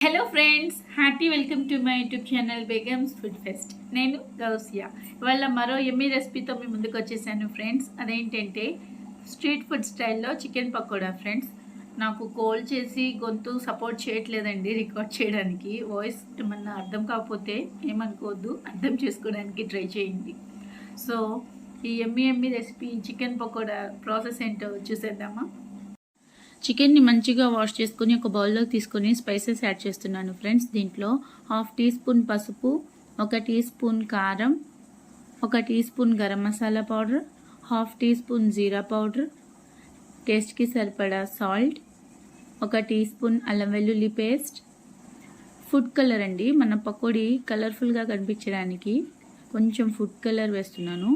Hello friends happy welcome to my YouTube channel Begums food fest నేను గౌసియా. ఇవాళ మరో Emmy రెసిపీతో మీ ముందుకు వచ్చేసాను ఫ్రెండ్స్ అదేంటంటే స్ట్రీట్ ఫుడ్ స్టైల్లో చికెన్ పకోడా ఫ్రెండ్స్ నాకు కోల్ చేసి గొంతు సపోర్ట్ చేయట్లేదండి రికార్డ్ చేయడానికి. వాయిస్ ఏమన్నా అర్థం కాకపోతే ఏమనుకోవద్దు అర్థం చేసుకోవడానికి ట్రై చేయండి. సో ఈ ఎమ్మీ ఎమ్మీ రెసిపీ చికెన్ పకోడా ప్రాసెస్ ఏంటో చూసేద్దామా? చికెన్ని మంచిగా వాష్ చేసుకుని ఒక బౌల్లోకి తీసుకొని స్పైసెస్ యాడ్ చేస్తున్నాను ఫ్రెండ్స్. దీంట్లో హాఫ్ టీ స్పూన్ పసుపు ఒక టీ స్పూన్ కారం ఒక teaspoon garam masala powder half teaspoon jeera powder టేస్ట్కి సరిపడా సాల్ట్ ఒక టీ స్పూన్ అల్లం వెల్లుల్లి పేస్ట్. ఫుడ్ కలర్ అండి మన పకోడీ కలర్ఫుల్గా కనిపించడానికి కొంచెం ఫుడ్ కలర్ వేస్తున్నాను.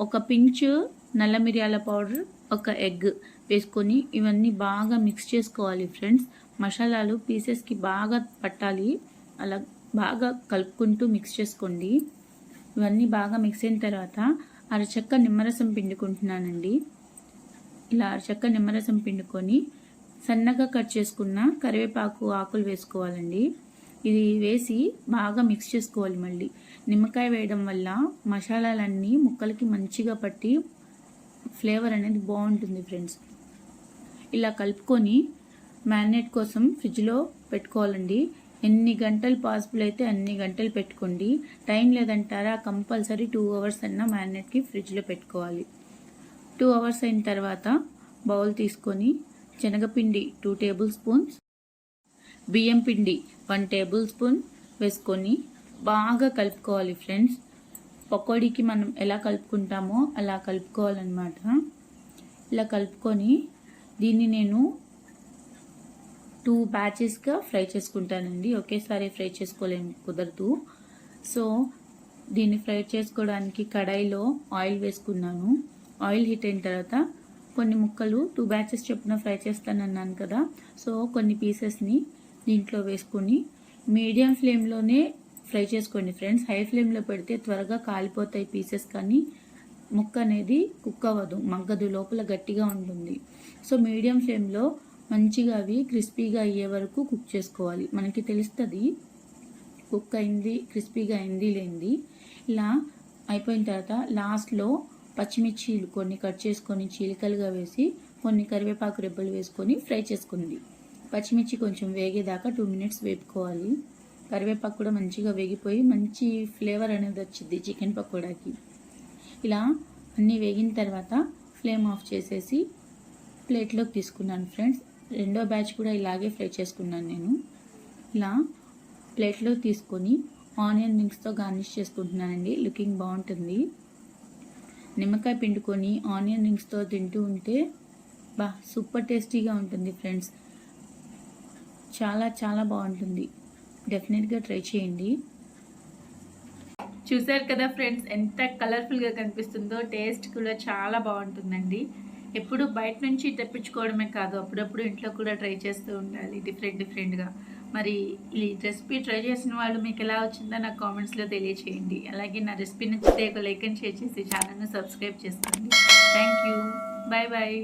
ఒక పించు నల్ల మిరియాల పౌడర్ ఒక ఎగ్ వేసుకొని ఇవన్నీ బాగా మిక్స్ చేసుకోవాలి ఫ్రెండ్స్ మసాలాలు పీసెస్కి బాగా పట్టాలి. అలా బాగా కలుపుకుంటూ మిక్స్ చేసుకోండి. ఇవన్నీ బాగా మిక్స్ అయిన తర్వాత అరచక్క నిమ్మరసం పిండుకుంటున్నానండి. ఇలా అరచక్క నిమ్మరసం పిండుకొని సన్నగా కట్ చేసుకున్న కరివేపాకు ఆకులు వేసుకోవాలండి. ఇది వేసి బాగా మిక్స్ చేసుకోవాలి మళ్ళీ. నిమ్మకాయ వేయడం వల్ల మసాలాలన్నీ ముక్కలకి మంచిగా పట్టి ఫ్లేవర్ అనేది బాగుంటుంది ఫ్రెండ్స్. ఇలా కలుపుకొని మ్యారినేట్ కోసం ఫ్రిడ్జ్లో పెట్టుకోవాలండి. ఎన్ని గంటలు పాసిబుల్ అయితే అన్ని గంటలు పెట్టుకోండి. టైం లేదంటారా కంపల్సరీ టూ అవర్స్ అయినా మ్యారినేట్కి ఫ్రిడ్జ్లో పెట్టుకోవాలి. టూ అవర్స్ అయిన తర్వాత బౌల్ తీసుకొని శనగపిండి టూ టేబుల్ స్పూన్స్ బియ్యం పిండి వన్ టేబుల్ స్పూన్ వేసుకొని బాగా కలుపుకోవాలి ఫ్రెండ్స్. పకోడీకి మనం ఎలా కలుపుకుంటామో అలా కలుపుకోవాలన్నమాట. ఇలా కలుపుకొని దీన్ని నేను టూ బ్యాచెస్గా ఫ్రై చేసుకుంటానండి. ఒకేసారి ఫ్రై చేసుకోలేము కుదరదు. సో దీన్ని ఫ్రై చేసుకోవడానికి కడాయిలో ఆయిల్ వేసుకున్నాను. ఆయిల్ హీట్ అయిన తర్వాత కొన్ని ముక్కలు టూ బ్యాచెస్ చొప్పున ఫ్రై చేస్తానన్నాను కదా. సో కొన్ని పీసెస్ని దీంట్లో వేసుకొని మీడియం ఫ్లేమ్లోనే ఫ్రై చేసుకోండి ఫ్రెండ్స్. హై ఫ్లేమ్లో పెడితే త్వరగా కాలిపోతాయి పీసెస్ కానీ ముక్క అనేది కుక్ అవ్వదు. మగ్గదు లోపల గట్టిగా ఉంటుంది. సో మీడియం ఫ్లేమ్లో మంచిగా అవి క్రిస్పీగా అయ్యే వరకు కుక్ చేసుకోవాలి. మనకి తెలుస్తుంది కుక్ అయింది క్రిస్పీగా అయింది లేనిది. ఇలా అయిపోయిన తర్వాత లాస్ట్లో పచ్చిమిర్చీలు కొన్ని కట్ చేసుకొని చీలికలుగా వేసి కొన్ని కరివేపాకు రెబ్బలు వేసుకొని ఫ్రై చేసుకుంది. పచ్చిమిర్చి కొంచెం వేగేదాకా టూ మినిట్స్ వేపుకోవాలి. కరివేపాకు కూడా మంచిగా వేగిపోయి మంచి ఫ్లేవర్ అనేది వచ్చింది చికెన్ పకోడాకి. ఇలా అన్నీ వేగిన తర్వాత ఫ్లేమ్ ఆఫ్ చేసేసి ప్లేట్లోకి తీసుకున్నాను ఫ్రెండ్స్. రెండో బ్యాచ్ కూడా ఇలాగే ఫ్రై చేసుకున్నాను నేను. ఇలా ప్లేట్లో తీసుకొని ఆనియన్ రింగ్స్తో గార్నిష్ చేసుకుంటున్నానండి. లుకింగ్ బాగుంటుంది. నిమ్మకాయ పిండుకొని ఆనియన్ రింగ్స్తో తింటూ ఉంటే బా సూపర్ టేస్టీగా ఉంటుంది ఫ్రెండ్స్. చాలా చాలా బాగుంటుంది. డెఫినెట్గా ట్రై చేయండి. చూసారు కదా ఫ్రెండ్స్ ఎంత కలర్ఫుల్గా కనిపిస్తుందో టేస్ట్ కూడా చాలా బాగుంటుందండి. ఎప్పుడు బయట నుంచి తెప్పించుకోవడమే కాదు అప్పుడప్పుడు ఇంట్లో కూడా ట్రై చేస్తూ ఉండాలి డిఫరెంట్ డిఫరెంట్గా మరి ఈ రెసిపీ ట్రై చేసిన వాళ్ళు మీకు ఎలా వచ్చిందో నాకు కామెంట్స్లో తెలియచేయండి. అలాగే నా రెసిపీ నచ్చితే ఒక లైక్ అండ్ షేర్ చేసి ఛానల్ను సబ్స్క్రైబ్ చేసుకోండి. Thank you bye bye